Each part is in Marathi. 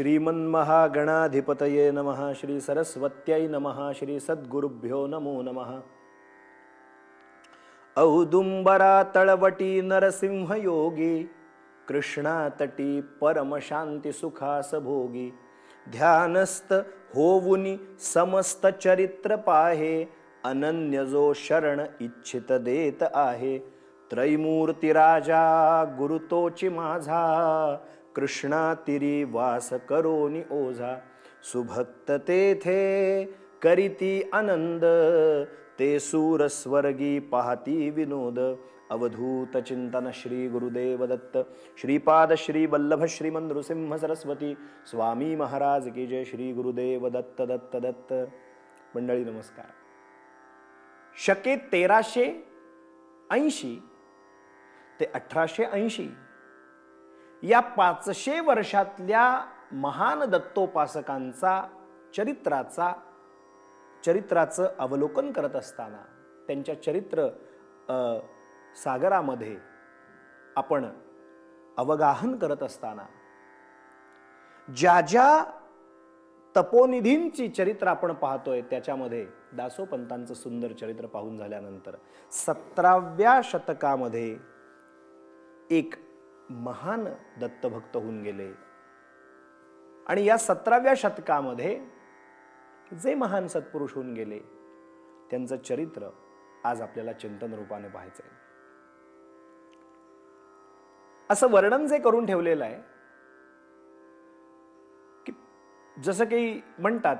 श्रीमन्महागणाधिपतये नमः श्रीसरस्वत्यै नमः श्रीसद्गुरुभ्यो नमो नमः। औदुम्बरा तळवटी नरसिंहयोगी कृष्णातटी परमशान्तिसुखासभोगी ध्यानस्त होवुनि ध्यानस्थ अनन्यजो समस्त चरित्र पाहे शरण इच्छित देत आहे। त्रैमूर्तिराजा गुरुतोचि गुरुतोची माझा कृष्णातिरी वास करोनी ओझा सुभक्त तेथे करीती आनंद ते सूरस्वर्गी पाहती विनोद अवधूत चिंतन श्री गुरुदेव दत्त श्रीपाद श्री वल्लभ श्रीमन नृसिंह सरस्वती स्वामी महाराज की जय श्री गुरुदेव दत्त दत्त दत्त। मंडळी नमस्कार. शके तेराशे ऐंशी ते अठराशे ऐंशी या पाचशे वर्षातल्या महान दत्तोपासकांचा चरित्राचा चरित्राचं अवलोकन करत असताना त्यांच्या चरित्र सागरामध्ये आपण अवगाहन करत असताना ज्या ज्या तपोनिधींची चरित्र आपण पाहतोय त्याच्यामध्ये दासोपंतांचं सुंदर चरित्र पाहून झाल्यानंतर सतराव्या शतकामध्ये एक महान दत्तभक्त होऊन गेले. आणि या सतराव्या शतकामध्ये जे महान सत्पुरुष होऊन गेले त्यांचं चरित्र आज आपल्याला चिंतन रूपाने पाहायचं आहे असं वर्णन जे करून ठेवलेलं आहे की जसं काही म्हणतात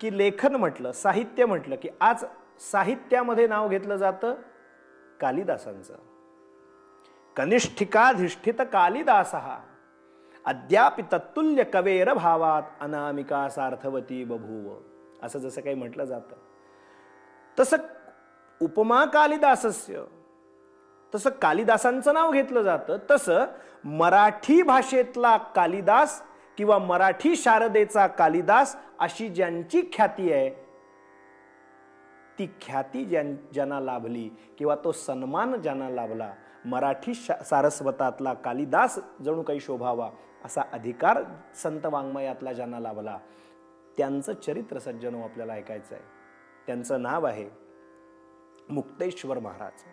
की लेखन म्हटलं साहित्य म्हटलं की आज साहित्यामध्ये नाव घेतलं जातं कालिदासांचं. कनिष्ठिकाधिष्ठित कालिदास हा अद्यापि तत्तुल्य कवेर भावात अनामिका सार्थवती बभूव। असं जसं काही म्हटलं जातं। तसं उपमा कालिदासस्य तसं कालिदासांचं नाव घेतलं जातं तसं मराठी भाषेतला कालिदास किंवा मराठी शारदेचा कालिदास अशी ज्यांची ख्याती आहे ती ख्याती ज्यां ज्यांना लाभली किंवा तो सन्मान ज्यांना लाभला मराठी शा- सारस्वतातला कालिदास जणू काही शोभावा असा अधिकार संत वाङ्मयातला ज्यांना लाभला त्यांचं चरित्र सज्जनो आपल्याला ऐकायचं आहे त्यांचं नाव आहे मुक्तेश्वर महाराज.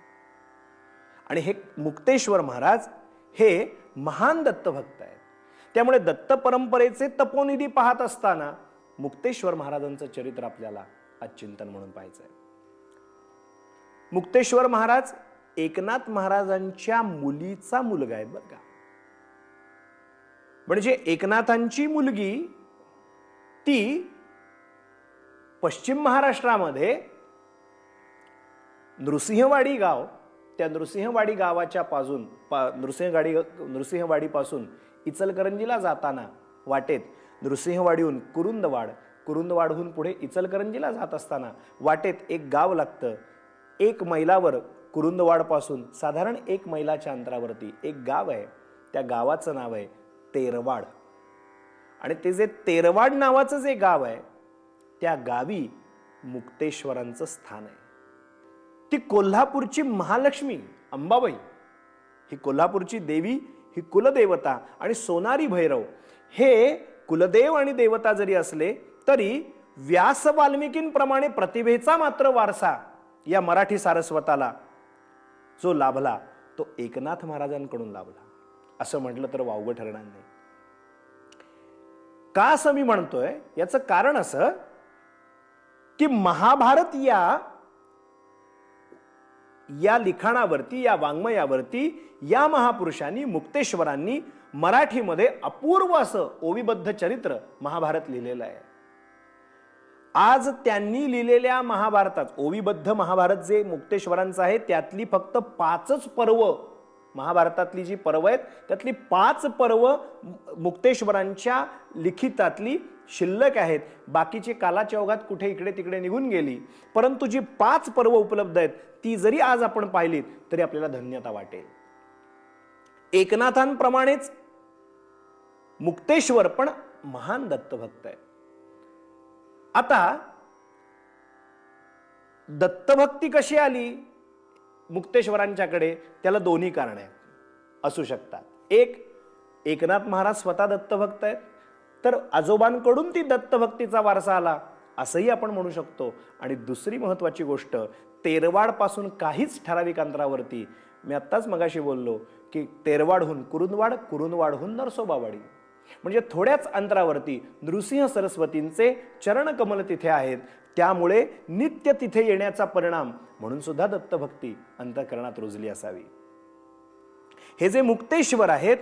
आणि हे मुक्तेश्वर महाराज हे महान दत्तभक्त आहेत. त्यामुळे दत्त परंपरेचे तपोनिधी पाहत असताना मुक्तेश्वर महाराजांचं चरित्र आपल्याला आज चिंतन म्हणून पाहायचं आहे मुक्तेश्वर महाराज एकनाथ महाराजांच्या मुलीचा मुलगा आहे बरं का म्हणजे एकनाथांची मुलगी ती पश्चिम महाराष्ट्रामध्ये नृसिंहवाडी गाव त्या नृसिंहवाडी गावाच्या पासून पा नृसिंहवाडी नृसिंहवाडीपासून इचलकरंजीला जाताना वाटेत नृसिंहवाडीहून कुरुंदवाड कुरुंदवाडहून पुढे इचलकरंजीला जात असताना वाटेत एक गाव लागतं. एक मैलावर कुरुंदवाडपासून साधारण एक मैलाच्या अंतरावरती एक गाव आहे. त्या गावाचं नाव आहे तेरवाड. आणि ते जे तेरवाड नावाचं जे गाव आहे त्या गावी मुक्तेश्वरांचं स्थान आहे. ती कोल्हापूरची महालक्ष्मी अंबाबाई. ही कोल्हापूरची देवी ही कुलदेवता आणि सोनारी भैरव. हे कुलदेव आणि देवता जरी असले तरी व्यास वाल्मिकींप्रमाणे प्रतिभेचा मात्र वारसा या मराठी सारस्वताला जो लाभला तो एकनाथ महाराजांकडून लाभला. असं म्हटलं तर वावगं ठरणार नाही. का असं मी म्हणतोय? याचं कारण असं की महाभारत या या लिखाणावरती या वाङ्मयावरती या महापुरुषांनी मुक्तेश्वरांनी मराठीमध्ये अपूर्व असं ओविबद्ध चरित्र महाभारत लिहिलेलं आहे. आज त्यांनी लिहिलेल्या महाभारतात ओविबद्ध महाभारत जे मुक्तेश्वरांचं आहे त्यातली फक्त पाचच पर्व महाभारतातली जी पर्व आहेत त्यातली पाच पर्व मुक्तेश्वरांच्या लिखितातली शिल्लक आहेत. बाकीची कालाच्या ओघात कुठे इकडे तिकडे निघून गेली. परंतु जी पाच पर्व उपलब्ध आहेत ती जरी आज आपण पाहिलीत तरी आपल्याला धन्यता वाटेल. एकनाथांप्रमाणेच मुक्तेश्वर पण महान दत्तभक्त आहे आता दत्तभक्ती कशी आली? मुक्तेश्वरांच्याकडे त्याला दोन्ही कारणे असू शकतात. एक एकनाथ महाराज स्वतः दत्तभक्त आहेत. तर आजोबांकडून ती दत्तभक्तीचा वारसा आला असंही आपण म्हणू शकतो. आणि दुसरी महत्वाची गोष्ट तेरवाडपासून काहीच ठराविक अंतरावरती मी आत्ताच मगाशी बोललो की तेरवाडहून कुरुंदवाड कुरुंदवाडहून नरसोबावाडी. म्हणजे थोड्याच अंतरावरती नृसिंह सरस्वतींचे चरणकमल तिथे आहेत. त्यामुळे नित्य तिथे येण्याचा परिणाम म्हणून सुद्धा दत्तभक्ती अंतकरणात रुजली असावी. हे जे मुक्तेश्वर आहेत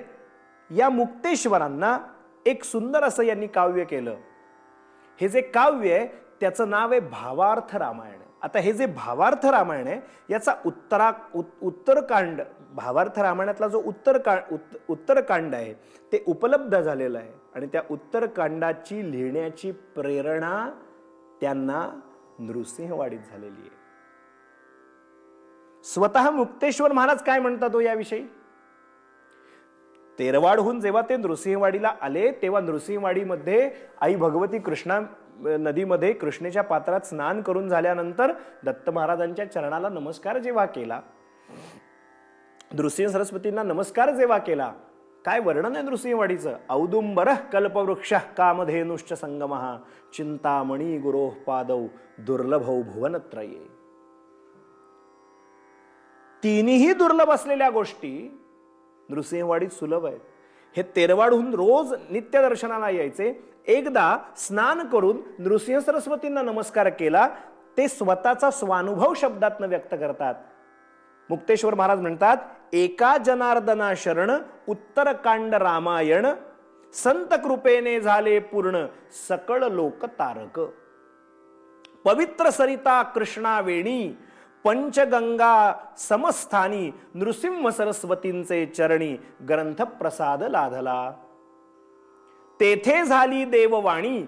या मुक्तेश्वरांना एक सुंदर असं यांनी काव्य केलं. हे जे काव्य आहे त्याचं नाव आहे भावार्थ रामायण. आता हे जे भावार्थ रामायण आहे याचा उत्तरा उत- उत्तरकांड भावार्थ रामायणातला जो उत्तरका उत् उत्तरकांड आहे ते उपलब्ध झालेलं आहे. आणि त्या उत्तरकांडाची लिहिण्याची प्रेरणा त्यांना नृसिंहवाडीत झालेली आहे. स्वतः मुक्तेश्वर महाराज काय म्हणतात हो याविषयी? तेरवाडहून जेव्हा ते नृसिंहवाडीला आले तेव्हा नृसिंहवाडीमध्ये आई भगवती कृष्णा नदीमध्ये कृष्णेच्या पात्रात स्नान करून झाल्यानंतर दत्त महाराजांच्या चरणाला नमस्कार जेव्हा केला नृसिंह सरस्वतींना नमस्कार जेव्हा केला काय वर्णन आहे नृसिंहवाडीचं? औदुंबर कल्पवृक्ष कामधेनुश्च संगमहा चिंतामणी गुरोह पादौ दुर्लभौ भुवनत्रये. तिन्ही दुर्लभ असलेल्या गोष्टी नृसिंहवाडीत सुलभ आहेत. हे तेरवाडहून रोज नित्यदर्शनाला यायचे. एकदा स्नान करून नृसिंह सरस्वतींना नमस्कार केला ते स्वतःचा स्वानुभव शब्दातनं व्यक्त करतात. मुक्तेश्वर महाराज म्हणतात एका जनार्दना शरण उत्तरकांड रामायण संत कृपेने झाले पूर्ण सकळ लोक तारक. पवित्र सरिता कृष्णा वेणी पंचगंगा समस्थानी नृसिंह सरस्वतींचे चरणी ग्रंथ प्रसाद लाधला. तेथे झाली देववाणी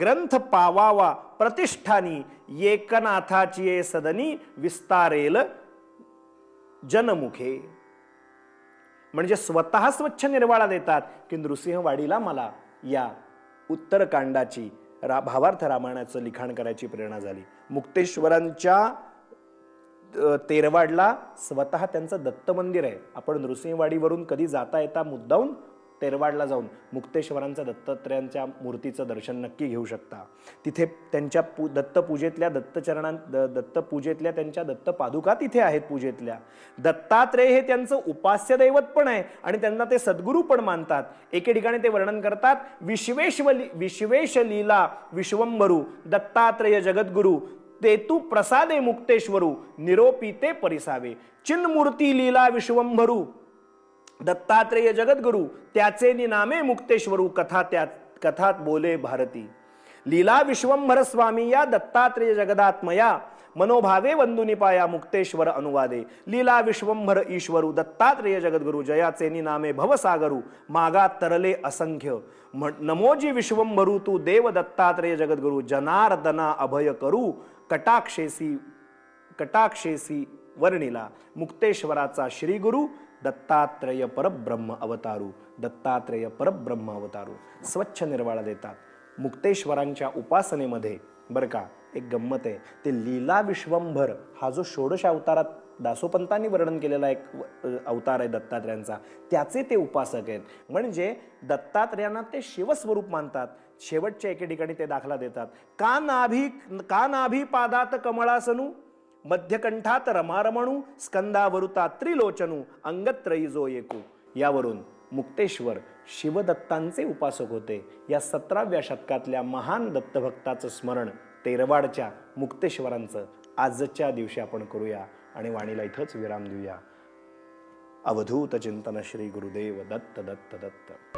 ग्रंथ पावावा प्रतिष्ठानी एकनाथाची सदनी विस्तारेल जनमुखे. म्हणजे स्वतः स्वच्छ निर्वाळा देतात की नृसिंहवाडीला मला या उत्तरकांडाची रा भावार्थ रामायणाचं लिखाण करायची प्रेरणा झाली. मुक्तेश्वरांच्या तेरवाडला स्वतः त्यांचं दत्त मंदिर आहे. आपण नृसिंहवाडीवरून कधी जाता येता मुद्दाहून तेरवाडला जाऊन मुक्तेश्वरांचं दत्तात्रयांच्या मूर्तीचं दर्शन नक्की घेऊ शकता. तिथे त्यांच्या पू दत्तपूजेतल्या दत्तचरणां द- दत्तपूजेतल्या त्यांच्या दत्त पादुका तिथे आहेत पूजेतल्या. दत्तात्रेय हे त्यांचं उपास्य दैवत पण आहे आणि त्यांना ते सद्गुरू पण मानतात. एके ठिकाणी ते वर्णन करतात विश्वेश्वली विश्वेशलीला विश्वंभरू दत्तात्रेय जगद्गुरू ते प्रसादे मुक्तेश्वरू निरोपी ते परिसावे. चिन्मूर्ती लीला विश्वंभरू दत्तात्रेय जगद्गुरु त्याचे निनामे मुक्तेश्वरू कथा त्या कथात बोले भारती. लीला विश्वंभर स्वामी या दत्तात्रेय जगदात्मया मनोभावे वंदुनिपाया मुक्तेश्वर अनुवादे. लीला विश्वंभर ईश्वरू दत्तात्रेय जगद्गुरु जयाचे निनामे भवसागरू मागा तरले असंख्य. नमोजी विश्वंभरू तू देव दत्तात्रेय जगद्गुरु जनार्दना अभय करू कटाक्षेसी कटाक्षेसी वर्णिला मुक्तेश्वराचा श्रीगुरु दत्तात्रेय परब्रह्म अवतारू दत्तात्रेय परब्रह्म अवतारू. स्वच्छ निर्वाळा देतात. मुक्तेश्वरांच्या उपासनेमध्ये बरं का एक गंमत आहे. ते लीला विश्वंभर हा जो षोडश अवतारात दासोपंतांनी वर्णन केलेला एक अवतार आहे दत्तात्र्यांचा त्याचे ते उपासक आहेत. म्हणजे दत्तात्र्यांना ते शिवस्वरूप मानतात. शेवटच्या एके ठिकाणी ते दाखला देतात. का नाभी का नाभी पादात कमळासनू? मध्यकंठात रमारमणू स्कंदावरुता त्रिलोचनू अंगत्रयी जो एकू यावरून मुक्तेश्वर शिवदत्तांचे उपासक होते. या सतराव्या शतकातल्या महान दत्तभक्ताचं स्मरण तेरवाडच्या मुक्तेश्वरांचं. आजच्या दिवशी आपण करूया आणि वाणीला इथंच विराम देऊया. अवधूत चिंतन श्री गुरुदेव दत्त दत्त दत्त.